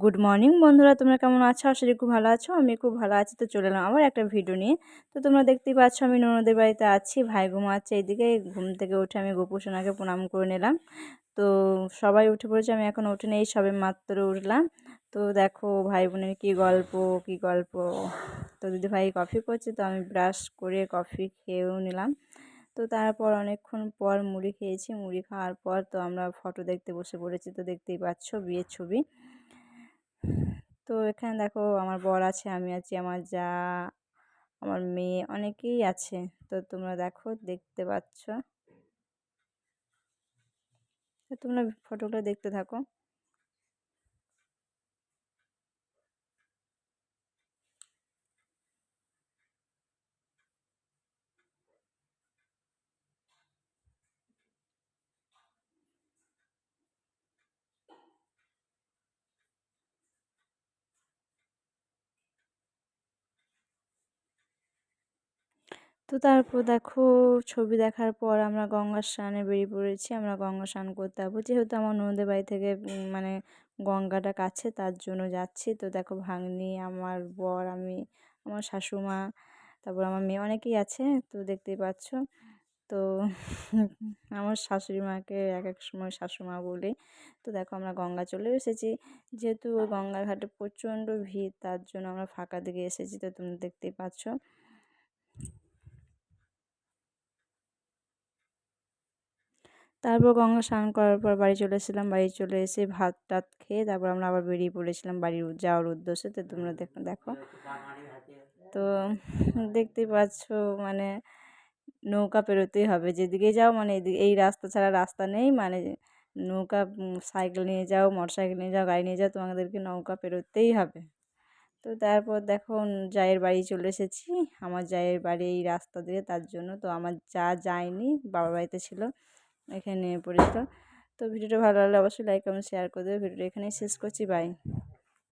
Good morning বন্ধুরা, তোমরা কেমন আছো? আশা করি খুব ভালো আছো। আমি খুব ভালো আছি। তো চলে এলাম আবার একটা ভিডিও নিয়ে। তো তোমরা দেখতেই পাচ্ছ, আমি ননদের বাড়িতে আছি। ভাই ঘুমাচ্ছে এইদিকে। ঘুম থেকে উঠে আমি গোপুসোনাকে প্রণাম করে নিলাম। তো সবাই উঠে পড়েছে, আমি এখন উঠে নেই সবে মাত্র উঠলাম। তো দেখো ভাই বোনের কী গল্প কী গল্প? তো দিদি ভাই কফি করছে, তো আমি ব্রাশ করে কফি খেয়েও নিলাম। তো তারপর অনেকক্ষণ পর মুড়ি খেয়েছি। মুড়ি খাওয়ার পর তো আমরা ফটো দেখতে বসে পড়েছি। তো দেখতেই পাচ্ছ বিয়ের ছবি। তো এখানে দেখো আমার বর আছে, আমি আছি, আমার যা, আমার মেয়ে, অনেকেই আছে। তো তোমরা দেখো, দেখতে পাচ্ছ। তোমরা ফটোগুলো দেখতে থাকো। তো তারপর দেখো, ছবি দেখার পর আমরা গঙ্গার স্নানে বেরিয়ে পড়েছি। আমরা গঙ্গা স্নান করতে যাব। যেহেতু আমার ননদের বাড়ি থেকে মানে গঙ্গাটা কাছে, তার জন্য যাচ্ছি। তো দেখো, ভাগ্নি, আমার বর, আমি, আমার শাশুমা, তারপর আমার মেয়ে অনেকেই আছে, তো দেখতেই পাচ্ছ। তো আমার শাশুড়ি মাকে এক এক সময় শাশুমা বলি। তো দেখো, আমরা গঙ্গা চলে এসেছি। যেহেতু ওই গঙ্গার ঘাটে প্রচণ্ড ভিড়, তার জন্য আমরা ফাঁকা দিকে এসেছি, তো তুমি দেখতেই পাচ্ছ। তারপর গঙ্গা স্নান করার পর বাড়ি চলে এসেছিলাম। বাড়ি চলে এসে ভাত টাত খেয়ে তারপর আমরা আবার বেরিয়ে পড়েছিলাম বাড়ির যাওয়ার উদ্দেশ্যে। তো তোমরা দেখো দেখো। তো দেখতেই পাচ্ছ মানে নৌকা পেরোতেই হবে। যেদিকে যাও মানে এই রাস্তা ছাড়া রাস্তা নেই। মানে নৌকা সাইকেল নিয়ে যাও মোটর সাইকেল নিয়ে যাও, গাড়ি নিয়ে যাও, তোমাদেরকে নৌকা পেরোতেই হবে। তো তারপর দেখো জায়ের বাড়ি চলে এসেছি। আমার জায়ের বাড়ি এই রাস্তা দিয়ে, তার জন্য। তো আমার যা যায়নি, বাবার বাড়িতে ছিল। এখানে পরিষ্কার তো ভিডিওটা ভালো লাগলে অবশ্যই লাইক কমেন্ট শেয়ার করে দেবে ভিডিওটা এখানেই শেষ করছি। বাই